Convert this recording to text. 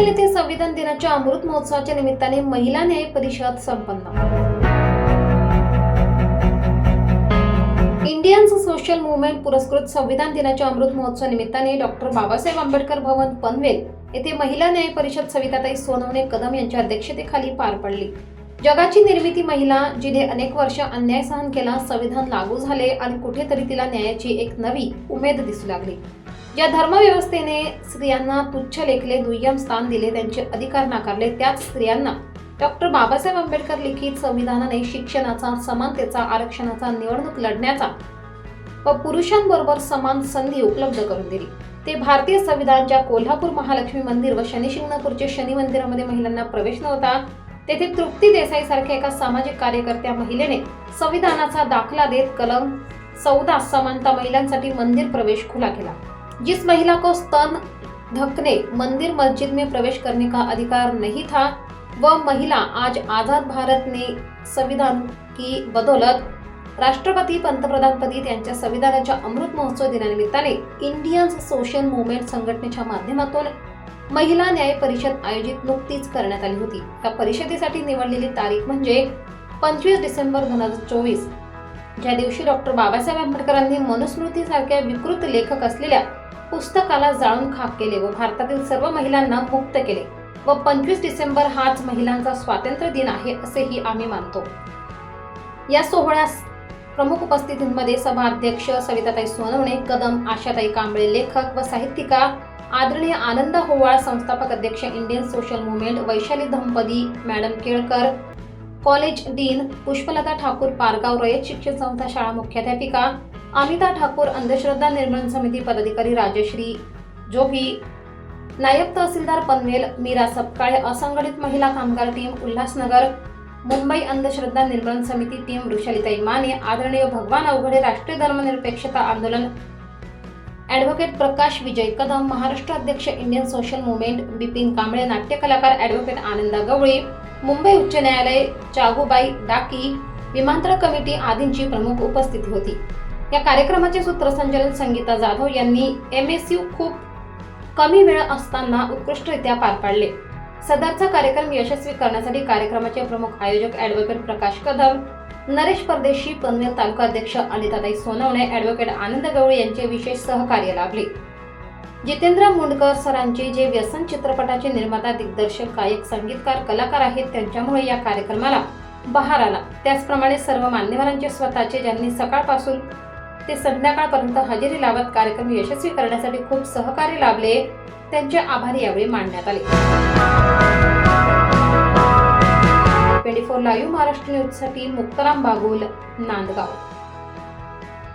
पटेल येथे संविधान दिनाच्या अमृत महोत्सवाच्या निमित्ताने महिला न्याय परिषद संपन्न. इंडियन्स सोशल मुवमेंट पुरस्कृत संविधान दिनाच्या अमृत महोत्सव निमित्ताने डॉक्टर बाबासाहेब आंबेडकर भवन पनवेल येथे महिला न्याय परिषद सविताताई सोनवणे कदम यांच्या अध्यक्षतेखाली पार पडली. जगाची निर्मिती महिला जिने अनेक वर्ष अन्याय सहन केला संविधान लागू झाले आणि कुठेतरी तिला न्यायाची एक नवी उमेद दिसू लागली. ज्या धर्मव्यवस्थेने स्त्रियांना तुच्छ लेखले दुय्यम स्थान दिले त्यांचे अधिकार नाकारले. त्याच स्त्रियांना डॉक्टर बाबासाहेब आंबेडकर लिखित संविधानाने शिक्षणाचा समानतेचा आरक्षणाचा निवडणूक लढण्याचा व पुरुषांबरोबर समान संधी उपलब्ध करून दिली. ते भारतीय संविधानच्या कोल्हापूर महालक्ष्मी मंदिर व शनिशिंगणापूरच्या शनी मंदिरामध्ये महिलांना प्रवेश नव्हता तेथे तृप्ती देसाई सारख्या एका सामाजिक कार्यकर्त्या महिलेने संविधानाचा दाखला देत कलम चौदा समानता महिलांसाठी मंदिर प्रवेश खुला केला. जिस महिला को स्तन धकने मंदिर मस्जिद में प्रवेश करने का अधिकार नहीं था वह महिला आज आजाद भारत ने संविधान की बदौलत राष्ट्रपती पंतप्रधानपदी त्यांच्या संविधानाच्या Amrit Mahotsav दिनानिमित्ताने Indian social movement संघटनेच्या माध्यमातून महिला न्याय परिषद आयोजित नुकतीच करण्यात आली होती. त्या परिषदेसाठी निवडलेली तारीख म्हणजे पंचवीस डिसेंबर दोन हजार चोवीस. ज्या दिवशी डॉक्टर बाबासाहेब आंबेडकरांनी मनुस्मृतीसारख्या विकृत लेखक असलेल्या पुस्तकाला जाळून खाक केले व भारतातील सर्व महिलांना मुक्त केले व पंचवीस डिसेंबर हाच महिलांचा स्वातंत्र्य दिन आहे असेही आम्ही मानतो. या सोहळ्यास प्रमुख उपस्थितींमध्ये सभा अध्यक्ष सविताताई सोनवणे कदम आशाताई कांबळे लेखक व साहित्यिका आदरणीय आनंद होवाळ संस्थापक अध्यक्ष Indian social movement Vaishali Dhampadi madam Kelkar college dean Pushpalata Thakur Pargaon Rayat Shikshan Sanstha शाळा मुख्याध्यापिका अमिता ठाकूर अंधश्रद्धा निर्मूलन समिती पदाधिकारी राजश्री जोभी नायब तहसीलदार पनवेल मीरा सपकाळे असंघटित महिला कामगार टीम उल्हासनगर मुंबई अंधश्रद्धा निर्मूलन समिती टीम वृषालीताई माने आदरणीय भगवान अवघडे राष्ट्रीय धर्मनिरपेक्षता आंदोलन ॲडव्होकेट प्रकाश विजय कदम महाराष्ट्र अध्यक्ष Indian social movement Bipin Kamble नाट्य कलाकार ॲडव्होकेट आनंदा गवळी मुंबई उच्च न्यायालय चागूबाई डाकी विमानतळ कमिटी आदींची प्रमुख उपस्थिती होती. या कार्यक्रमाचे सूत्रसंचालन संगीता जाधव यांनी एम एस यू खूप कमी वेळ असताना उत्कृष्टरित्या पार पाडले. सदरचा कार्यक्रम यशस्वी करण्यासाठी कार्यक्रमाचे प्रमुख आयोजक ॲडव्होकेट प्रकाश कदम नरेश परदेशी पनवेल तालुका अध्यक्ष अनिताताई सोनवणे ॲडव्होकेट आनंद गवळे यांचे विशेष सहकार्य लाभले. जितेंद्र मुंडकर सरांचे जे व्यसन चित्रपटाचे निर्माता दिग्दर्शक गायक संगीतकार कलाकार आहेत त्यांच्यामुळे या कार्यक्रमाला बहार आला. त्याचप्रमाणे सर्व मान्यवरांचे स्वतःचे ज्यांनी सकाळपासून ते संध्याकाळपर्यंत हजेरी लावत कार्यक्रम यशस्वी करण्यासाठी खूप सहकार्य लाभले. त्यांचे आभार यावेळी मांडण्यात आले. ट्वेंटी फोर लाईव्ह महाराष्ट्र न्यूजसाठी मुक्ताराम बागुल नांदगाव.